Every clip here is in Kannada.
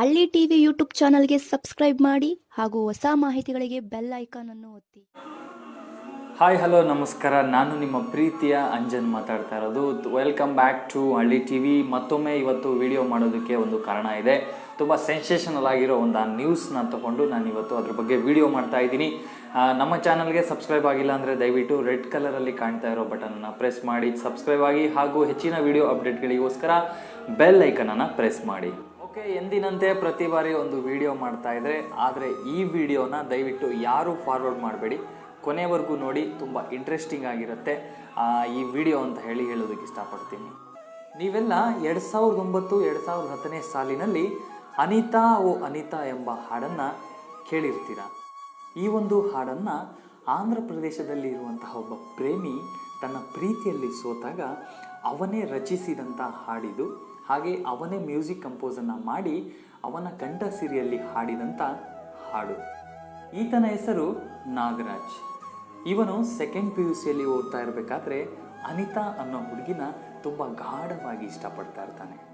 ಹಳ್ಳಿ ಟಿವಿ ಯೂಟ್ಯೂಬ್ ಚಾನಲ್ಗೆ ಸಬ್ಸ್ಕ್ರೈಬ್ ಮಾಡಿ ಹಾಗೂ ಹೊಸ ಮಾಹಿತಿಗಳಿಗೆ ಬೆಲ್ ಐಕಾನ್ ಅನ್ನು ಒತ್ತಿ. ಹಾಯ್, ಹಲೋ, ನಮಸ್ಕಾರ. ನಾನು ನಿಮ್ಮ ಪ್ರೀತಿಯ ಅಂಜನ್ ಮಾತಾಡ್ತಾ ಇರೋದು. Welcome back to Halli T V ಮತ್ತೊಮ್ಮೆ ಇವತ್ತು ವಿಡಿಯೋ ಮಾಡೋದಕ್ಕೆ ಒಂದು ಕಾರಣ ಇದೆ. ತುಂಬ ಸೆನ್ಸೇಷನಲ್ ಆಗಿರೋ ಒಂದು ಆ ನ್ಯೂಸ್ನ ತಗೊಂಡು ನಾನು ಇವತ್ತು ಅದ್ರ ಬಗ್ಗೆ ವಿಡಿಯೋ ಮಾಡ್ತಾ ಇದ್ದೀನಿ. ನಮ್ಮ ಚಾನಲ್ಗೆ ಸಬ್ಸ್ಕ್ರೈಬ್ ಆಗಿಲ್ಲ ಅಂದರೆ ದಯವಿಟ್ಟು ರೆಡ್ ಕಲರಲ್ಲಿ ಕಾಣ್ತಾ ಇರೋ ಬಟನನ್ನು ಪ್ರೆಸ್ ಮಾಡಿ ಸಬ್ಸ್ಕ್ರೈಬ್ ಆಗಿ ಹಾಗೂ ಹೆಚ್ಚಿನ ವಿಡಿಯೋ ಅಪ್ಡೇಟ್ಗಳಿಗೋಸ್ಕರ ಬೆಲ್ ಐಕನನ್ನು ಪ್ರೆಸ್ ಮಾಡಿ. ಓಕೆ, ಎಂದಿನಂತೆ ಪ್ರತಿ ಬಾರಿ ಒಂದು ವಿಡಿಯೋ ಮಾಡ್ತಾ ಇದ್ರೆ, ಆದರೆ ಈ ವಿಡಿಯೋನ ದಯವಿಟ್ಟು ಯಾರೂ ಫಾರ್ವರ್ಡ್ ಮಾಡಬೇಡಿ. ಕೊನೆವರೆಗೂ ನೋಡಿ, ತುಂಬ ಇಂಟ್ರೆಸ್ಟಿಂಗ್ ಆಗಿರುತ್ತೆ. ಈ ವಿಡಿಯೋ ಅಂತ ಹೇಳಿ ಹೇಳೋದಕ್ಕೆ ಇಷ್ಟಪಡ್ತೀನಿ. ನೀವೆಲ್ಲ ಎರಡು ಸಾವಿರದ ಒಂಬತ್ತು, ಎರಡು ಸಾವಿರದ ಹತ್ತನೇ ಸಾಲಿನಲ್ಲಿ ಅನಿತಾ ಓ ಅನಿತಾ ಎಂಬ ಹಾಡನ್ನು ಕೇಳಿರ್ತೀರ? ಈ ಒಂದು ಹಾಡನ್ನು ಆಂಧ್ರ ಪ್ರದೇಶದಲ್ಲಿ ಇರುವಂತಹ ಒಬ್ಬ ಪ್ರೇಮಿ ತನ್ನ ಪ್ರೀತಿಯಲ್ಲಿ ಸೋತಾಗ ಅವನೇ ರಚಿಸಿದಂಥ ಹಾಡಿದು ಹಾಗೆ ಅವನೇ ಮ್ಯೂಸಿಕ್ ಕಂಪೋಸನ್ನು ಮಾಡಿ ಅವನ ಕಂಠ ಸಿರಿಯಲ್ಲಿ ಹಾಡಿದಂಥ ಹಾಡು. ಈತನ ಹೆಸರು ನಾಗರಾಜ್. ಇವನು ಸೆಕೆಂಡ್ ಪಿ ಯು ಸಿಯಲ್ಲಿ ಓದ್ತಾ ಇರಬೇಕಾದ್ರೆ ಅನಿತಾ ಅನ್ನೋ ಹುಡುಗಿನ ತುಂಬ ಗಾಢವಾಗಿ ಇಷ್ಟಪಡ್ತಾ ಇರ್ತಾನೆ.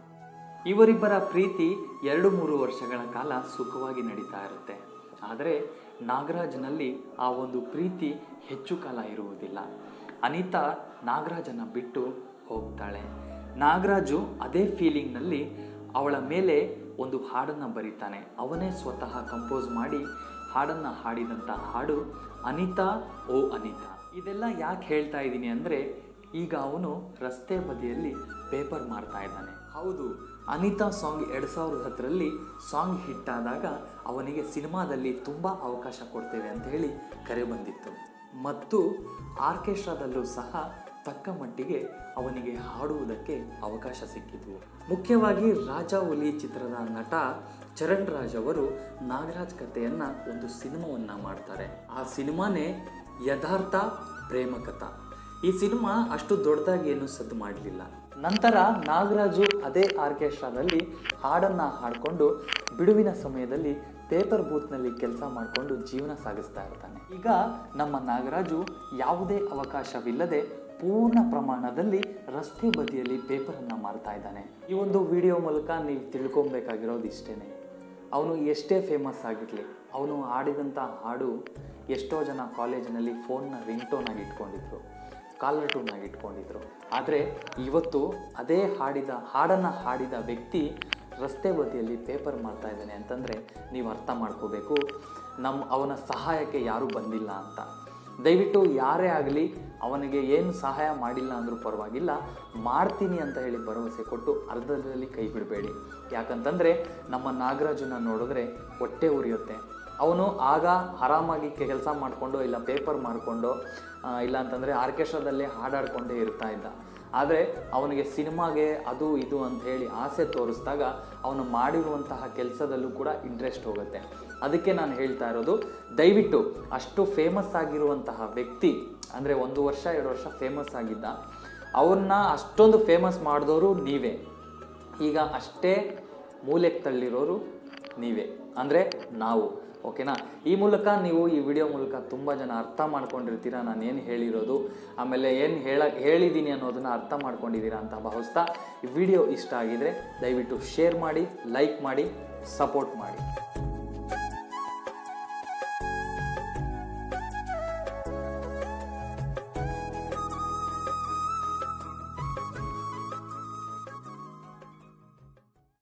ಇವರಿಬ್ಬರ ಪ್ರೀತಿ ಎರಡು ಮೂರು ವರ್ಷಗಳ ಕಾಲ ಸುಖವಾಗಿ ನಡೀತಾ ಇರುತ್ತೆ. ಆದರೆ ನಾಗರಾಜ್ನಲ್ಲಿ ಆ ಒಂದು ಪ್ರೀತಿ ಹೆಚ್ಚು ಕಾಲ ಇರುವುದಿಲ್ಲ. ಅನಿತಾ ನಾಗರಾಜನ ಬಿಟ್ಟು ಹೋಗ್ತಾಳೆ. ನಾಗರಾಜು ಅದೇ ಫೀಲಿಂಗ್ನಲ್ಲಿ ಅವಳ ಮೇಲೆ ಒಂದು ಹಾಡನ್ನು ಬರೀತಾನೆ. ಅವನೇ ಸ್ವತಃ ಕಂಪೋಸ್ ಮಾಡಿ ಹಾಡನ್ನು ಹಾಡಿದಂಥ ಹಾಡು ಅನಿತಾ, ಓ ಅನಿತಾ. ಇದೆಲ್ಲ ಯಾಕೆ ಹೇಳ್ತಾ ಇದ್ದೀನಿ ಅಂದರೆ ಈಗ ಅವನು ರಸ್ತೆ ಬದಿಯಲ್ಲಿ ಪೇಪರ್ ಮಾರ್ತಾ ಇದ್ದಾನೆ. ಹೌದು, ಅನಿತಾ ಸಾಂಗ್ ಎರಡು ಸಾವಿರದ ಹತ್ತರಲ್ಲಿ ಸಾಂಗ್ ಹಿಟ್ ಆದಾಗ ಅವನಿಗೆ ಸಿನಿಮಾದಲ್ಲಿ ತುಂಬ ಅವಕಾಶ ಕೊಡ್ತೇವೆ ಅಂತ ಹೇಳಿ ಕರೆ ಬಂದಿತ್ತು. ಮತ್ತು ಆರ್ಕೆಸ್ಟ್ರಾದಲ್ಲೂ ಸಹ ತಕ್ಕ ಮಟ್ಟಿಗೆ ಅವನಿಗೆ ಹಾಡುವುದಕ್ಕೆ ಅವಕಾಶ ಸಿಕ್ಕಿತು. ಮುಖ್ಯವಾಗಿ ರಾಜಾ ಹುಲಿ ಚಿತ್ರದ ನಟ ಚರಣ್ ರಾಜ್ ಅವರು ನಾಗರಾಜ್ ಕಥೆಯನ್ನು ಒಂದು ಸಿನಿಮಾವನ್ನ ಮಾಡ್ತಾರೆ. ಆ ಸಿನಿಮಾನೇ ಯಥಾರ್ಥ ಪ್ರೇಮಕಥಾ ಈ ಸಿನಿಮಾ ಅಷ್ಟು ದೊಡ್ಡದಾಗಿ ಏನು ಸದ್ದು ಮಾಡಲಿಲ್ಲ. ನಂತರ ನಾಗರಾಜು ಅದೇ ಆರ್ಕೆಸ್ಟ್ರಾದಲ್ಲಿ ಹಾಡನ್ನ ಹಾಡಿಕೊಂಡು ಬಿಡುವಿನ ಸಮಯದಲ್ಲಿ ಪೇಪರ್ ಬೂತ್ನಲ್ಲಿ ಕೆಲಸ ಮಾಡಿಕೊಂಡು ಜೀವನ ಸಾಗಿಸ್ತಾ ಇರ್ತಾನೆ. ಈಗ ನಮ್ಮ ನಾಗರಾಜು ಯಾವುದೇ ಅವಕಾಶವಿಲ್ಲದೆ ಪೂರ್ಣ ಪ್ರಮಾಣದಲ್ಲಿ ರಸ್ತೆ ಬದಿಯಲ್ಲಿ ಪೇಪರನ್ನು ಮಾರ್ತಾ ಇದ್ದಾನೆ. ಈ ಒಂದು ವಿಡಿಯೋ ಮೂಲಕ ನೀವು ತಿಳ್ಕೊಬೇಕಾಗಿರೋದು ಇಷ್ಟೇ ಅವನು ಎಷ್ಟೇ ಫೇಮಸ್ ಆಗಿರಲಿ, ಅವನು ಹಾಡಿದಂಥ ಹಾಡು ಎಷ್ಟೋ ಜನ ಕಾಲೇಜಿನಲ್ಲಿ ಫೋನ್ನ ರಿಂಗ್ಟೋನ್ ಆಗಿ ಇಟ್ಕೊಂಡಿದ್ರು, ಕಾಲರ್ ಆಗಿ ಇಟ್ಕೊಂಡಿದ್ರು. ಆದರೆ ಇವತ್ತು ಅದೇ ಹಾಡಿದ, ಹಾಡನ್ನು ಹಾಡಿದ ವ್ಯಕ್ತಿ ರಸ್ತೆ ಬದಿಯಲ್ಲಿ ಪೇಪರ್ ಮಾಡ್ತಾ ಇದ್ದಾನೆ ಅಂತಂದರೆ ನೀವು ಅರ್ಥ ಮಾಡ್ಕೋಬೇಕು. ನಮ್ಮ ಅವನ ಸಹಾಯಕ್ಕೆ ಯಾರೂ ಬಂದಿಲ್ಲ ಅಂತ. ದಯವಿಟ್ಟು ಯಾರೇ ಆಗಲಿ ಅವನಿಗೆ ಏನು ಸಹಾಯ ಮಾಡಿಲ್ಲ ಅಂದರೂ ಪರವಾಗಿಲ್ಲ, ಮಾಡ್ತೀನಿ ಅಂತ ಹೇಳಿ ಭರವಸೆ ಕೊಟ್ಟು ಅರ್ಧದಲ್ಲಿ ಕೈ ಬಿಡಬೇಡಿ. ಯಾಕಂತಂದರೆ ನಮ್ಮ ನಾಗರಾಜನ ನೋಡಿದ್ರೆ ಹೊಟ್ಟೆ ಉರಿಯುತ್ತೆ. ಅವನು ಆಗ ಆರಾಮಾಗಿ ಕೆಲಸ ಮಾಡಿಕೊಂಡು ಇಲ್ಲ ಪೇಪರ್ ಮಾಡಿಕೊಂಡು ಇಲ್ಲ ಅಂತಂದರೆ ಆರ್ಕೆಸ್ಟ್ರಾದಲ್ಲಿ ಹಾಡಾಡ್ಕೊಂಡೇ ಇರ್ತಾ ಇದ್ದ. ಆದರೆ ಅವನಿಗೆ ಸಿನಿಮಾಗೆ ಅದು ಇದು ಅಂತ ಹೇಳಿ ಆಸೆ ತೋರಿಸಿದಾಗ ಅವನು ಮಾಡಿರುವಂತಹ ಕೆಲಸದಲ್ಲೂ ಕೂಡ ಇಂಟ್ರೆಸ್ಟ್ ಹೋಗುತ್ತೆ. ಅದಕ್ಕೆ ನಾನು ಹೇಳ್ತಾ ಇರೋದು, ದಯವಿಟ್ಟು ಅಷ್ಟು ಫೇಮಸ್ ಆಗಿರುವಂತಹ ವ್ಯಕ್ತಿ, ಅಂದರೆ ಒಂದು ವರ್ಷ, ಎರಡು ವರ್ಷ ಫೇಮಸ್ ಆಗಿದ್ದ, ಅವ್ರನ್ನ ಅಷ್ಟೊಂದು ಫೇಮಸ್ ಮಾಡಿದವರು ನೀವೇ. ಈಗ ಅಷ್ಟೇ ಮೂಲೆಗೆ ತಳ್ಳಿರೋರು ನೀವೇ. ಅಂದರೆ ನಾವು, ಓಕೆನಾ? ಈ ಮೂಲಕ ನೀವು ಈ ವಿಡಿಯೋ ಮೂಲಕ ತುಂಬ ಜನ ಅರ್ಥ ಮಾಡ್ಕೊಂಡಿರ್ತೀರ? ನಾನು ಏನು ಹೇಳಿರೋದು? ಆಮೇಲೆ ಏನು ಹೇಳ ಹೇಳಿದ್ದೀನಿ ಅನ್ನೋದನ್ನು ಅರ್ಥ ಮಾಡ್ಕೊಂಡಿದ್ದೀರಾ ಅಂತ ಭಾವಿಸ್ತಾ ಈ ವಿಡಿಯೋ ಇಷ್ಟ ಆಗಿದರೆ ದಯವಿಟ್ಟು ಶೇರ್ ಮಾಡಿ, ಲೈಕ್ ಮಾಡಿ, ಸಪೋರ್ಟ್ ಮಾಡಿ.